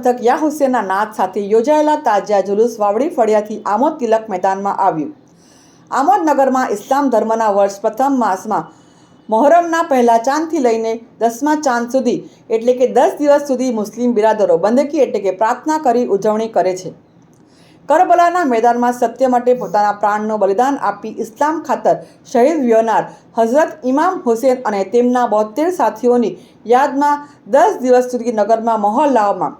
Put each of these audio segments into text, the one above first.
પંથક યા હુસેનના નાદ સાથે યોજાયેલા તાજિયા જુલુસ વાવડી ફળિયાથી આમોદ તિલક મેદાનમાં આવ્યું. આમોદ નગરમાં ઇસ્લામ ધર્મના વર્ષ પ્રથમ માસમાં મોહરમના પહેલા ચાંદથી લઈને દસમા ચાંદ સુધી એટલે કે દસ દિવસ સુધી મુસ્લિમ બિરાદરો બંદકી એટલે કે પ્રાર્થના કરી ઉજવણી કરે છે. કરબલાના મેદાનમાં સત્ય માટે પોતાના પ્રાણનું બલિદાન આપી ઇસ્લામ ખાતર શહીદ વ્યોનાર હઝરત ઇમામ હુસેન અને તેમના બોતેર સાથીઓની યાદમાં દસ દિવસ સુધી નગરમાં મહોલ્લાઓમાં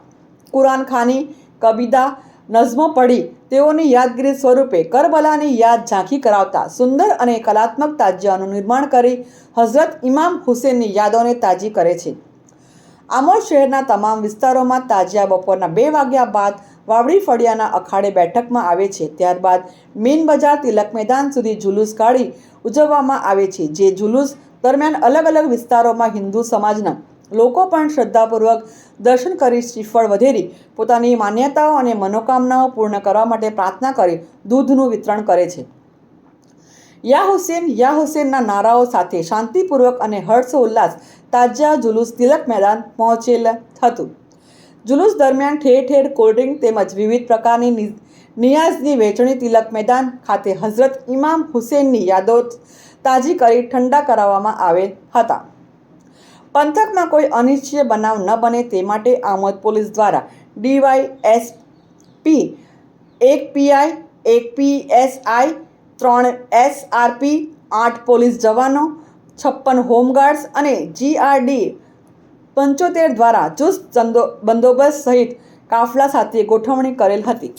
કુરાન ખાની, કબીદા નઝમો પઢી તેઓની યાદગીરી સ્વરૂપે કરબલાની યાદ ઝાંખી કરાવતા, સુંદર અને કલાત્મક તાજિયાનું નિર્માણ કરી હઝરત ઇમામ હુસેનની યાદોને તાજી કરે છે. આમોદ શહેરના તમામ વિસ્તારોમાં તાજિયા બપોરના બે વાગ્યા બાદ વાવડી ફળિયાના અખાડે બેઠકમાં આવે છે. ત્યારબાદ મેઇન બજાર તિલક મેદાન સુધી જુલુસ કાઢી ઉજવવામાં આવે છે, જે જુલુસ દરમિયાન અલગ અલગ વિસ્તારોમાં હિન્દુ સમાજના લોકો પણ શ્રદ્ધાપૂર્વક દર્શન કરી શ્રીફળ વધેરી, પોતાની માન્યતાઓ અને મનોકામનાઓ પૂર્ણ કરવા માટે પ્રાર્થના કરી દૂધનું વિતરણ કરે છે. યા હુસેન, યા હુસેનના નારાઓ સાથે શાંતિપૂર્વક અને હર્ષ ઉલ્લાસ તાજા જુલુસ તિલક મેદાન પહોંચેલ હતું. જુલુસ દરમિયાન ઠેર ઠેર કોલ્ડ્રિંક તેમજ વિવિધ પ્રકારની નિયાઝની વહેંચણી તિલક મેદાન ખાતે હઝરત ઇમામ હુસેનની યાદો તાજી કરી ઠંડા કરાવવામાં આવેલ હતા. પંથકમાં કોઈ અનિચ્છનીય બનાવ ન બને તે માટે આમોદ પોલીસ દ્વારા ડીવાય એસ પી એક પીઆઈ, એક પીએસઆઈ, ત્રણ એસઆરપી, આઠ પોલીસ જવાનો, છપ્પન હોમગાર્ડ્સ અને જીઆરડી પંચોતેર દ્વારા ચુસ્ત બંદોબસ્ત સહિત કાફલા સાથે ગોઠવણી કરેલ હતી.